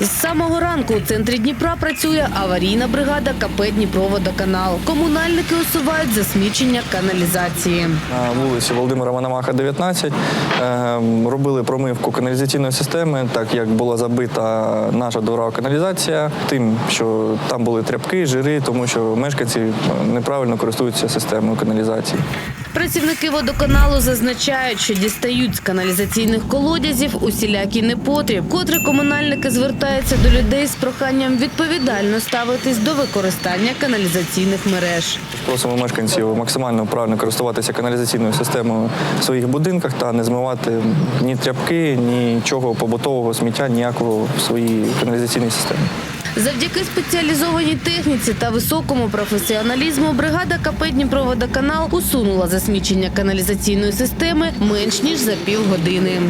З самого ранку у центрі Дніпра працює аварійна бригада КП Дніпроводоканал. Комунальники усувають засмічення каналізації. На вулиці Володимира Мономаха, 19. Е, Робили промивку каналізаційної системи, так як була забита наша дворова каналізація, тим, що там були тряпки, жири, тому що мешканці е, неправильно користуються системою каналізації. Працівники водоканалу зазначають, що дістають з каналізаційних колодязів усілякий непотріб, котре комунальники звертаються до людей з проханням відповідально ставитись до використання каналізаційних мереж. Просимо мешканців максимально правильно користуватися каналізаційною системою в своїх будинках та не змивати ні тряпки, нічого побутового сміття, ніякого в своїй каналізаційній системі. Завдяки спеціалізованій техніці та високому професіоналізму бригада КП Дніпроводоканал усунула засмічення каналізаційної системи менш ніж за півгодини.